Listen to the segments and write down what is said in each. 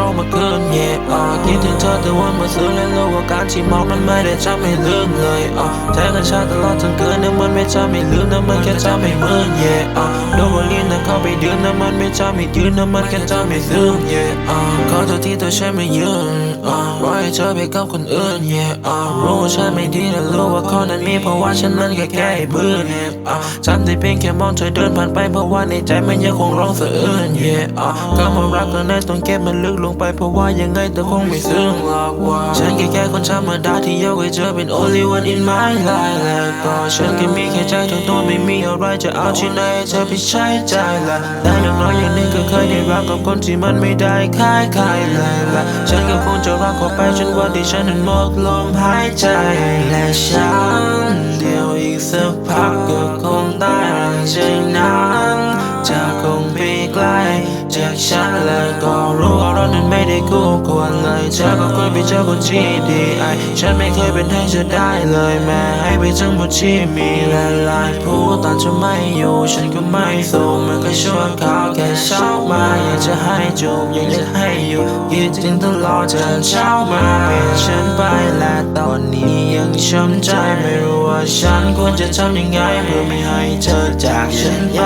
เรามาเกินเย่อะคิดถึงเธอแต่วันมาซื้อและรู้ว่าการที่มองมันไม่ได้จำไม่ลืมเลยอะแท้กันชาตลอดทั้งคืนนะมันไม่จำไม่ลืมนะมันแค่จำไม่เมื่อเย่อะดูวันนี้น ไปเดือนนะมันไม่ทำให้ยืนนะมันแค่ทำให้ลืมเย่อะขอโทษที่ตัวฉันไม่ยืนอะปล่อให้เธอไปกับคนอื่นเย่อะรู้ว่าฉันไม่ดีและรู้ว่าคนนั้นมีเพราะว่าฉันนั้นแค่แค่เบื่อเนี่ยอะจำได้เพียงแค่มองเธอเดินผ่านไปเพราะว่าในใจมันยังคงร้องสะอื้นเย่อะคำว่ารักก็นั้นต้องเก็บมันลึกลงไปเพราะว่ายังไงเธอคงไม่ซึ้งหรอกว่าฉันแค่แค่คนธรรมดาที่ยกให้เธอเป็น only one in my life แล้วก็ฉันแค่มีแค่ใจทั้งตัวไม่มีอะไรจะเอาที่ไหนให้เธอไปใช้ใจละแต่อย่างน้อยอย่างนึงก็เคยได้รักกับคนที่มันไม่ได้คล้ายใครเลยละฉันก็คงจะรักเขาไปจนวันที่ฉันนั้นหมดลมหายใจและฉันเดียวอีกสักพักก็คงได้ห่างใจนั้นจะคงไปไกลจากฉันและก็รู้ เธอก็ควรไปเจอคนที่ดีไอฉันไม่เคยเป็นให้เธอได้เลยแม้ให้ไปทั้งหมดที่มีและหลายผู้ตอนจะไม่อยู่ ฉันก็ไม่สูงมันก็ชั่วคราวแค่เช้ามาอยากจะให้จูบอยากจะให้อยู่คิดถึงตลอดจนเช้ามาเปลี่ยนฉันไปและตอนนี้ยังช้ำใจไม่รู้ว่าฉันควรจะทำยังไงเพื่อไม่ให้เธอจากฉันไป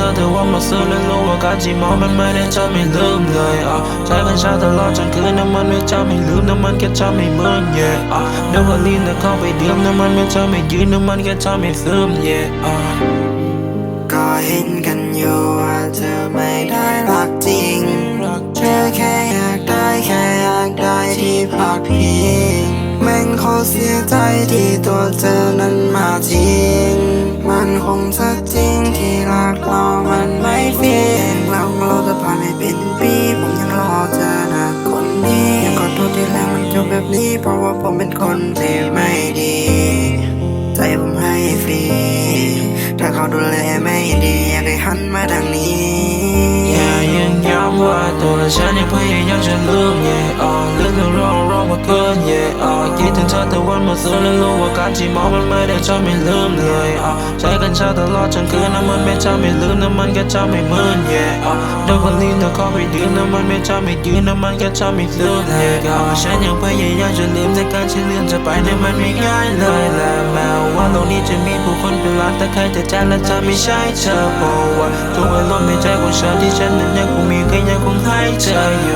อแต่วันเมื่อคืนและรู้ว่าการที่เมามันไม่ได้ทำให้ลืมเลยอะใช้กัญชาตลอดจนคืนน้ำมันไม่ทำให้ลืมน้ำมันแค่ทำให้เบื่อเนี่ยอะดูบุหรี่นะเข้าไปดื่มน้ำมันไม่ทำให้ยืนน้ำมันแค่ทำให้ซึมมากว่าฉันยังก็เห็นกันอยู่ว่าเธอไม่ได้รักจริง เธอแค่อยากได้แค่อยากได้ที่พักพิงแม่งขอเสียใจที่ตัวเธอนั้นมาจริงมันคงจะจริงที่รักเรามันไม่เปลี่ยนเราเราจะผ่านไปเป็นปีผมยังรอเธอนะคนนี้ยังขอโทษที่แล้วมันจบแบบนี้เพราะว่าผมเป็นคนที่ไม่ดี ใจผมให้ฟรี ถ้าเขาดูแลไม่ดีอยากให้หันมาทางนี้ำว่าตัวฉันยังพยายามจะลืม yeah อ่าลืมเรื่องราเรามาเกิน yeah อ่าคิดถึงเธอแต่วันเมื่อคืนและรู้ว่าการที่มองมันไม่ได้ทำให้ลืมเลยอ่าใช้กัญชาตลอดจนคืนน้ำมันไม่ทำให้ลืมน้ำมันแค่ทำให้มึน yeah อ่าเดี๋ยววันนี้เธอเข้าไปดื่มน้ำมันไม่ทำให้ยืนน้ำมันแค่ทำให้ลืม yeah อ่าฉันยังพยายามจะลืมแต่การที่ลืมจะไปนั้นมันไม่ง่ายเลยและแม้ว่าโลกนี้จะมีผู้คนเป็นล้านแต่ใครแต่ใจและจะไม่ใช่เธอเพราะว่าทุกอารมณ์ในใจของฉันที่ฉันนั้นยังคงมีก็ยังคง 날짜요